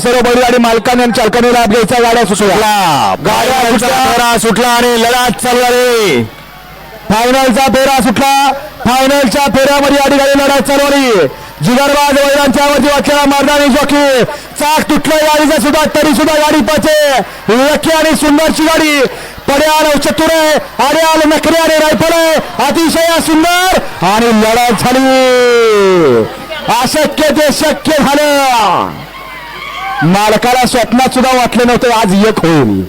सर्व बैल आणि मालकाने आणि चालकाने लाभ घ्यायचा. गाड्या सुटल्या. गाड्या सुटला आणि लढत चालू आहे फायनलचा फेरा सुटला. फायनलच्या फेऱ्यामध्ये या ठिकाणी लढत चालू आली जिगरबाज वैरांच्या वरती वाटलेला मारणारी जॉकी. चाक तुटलं गाडीचं सुद्धा तरी सुद्धा गाडी पाचे लकी आणि सुंदरची गाडी. पड्याल चतुर आहे. आड्याल नकरी आणि रायफल आहे. अतिशय सुंदर आणि लढत झाली. अशक्य ते शक्य झालं. مالكاله سواتنا سودا واتلنا وتو عاد يك هوني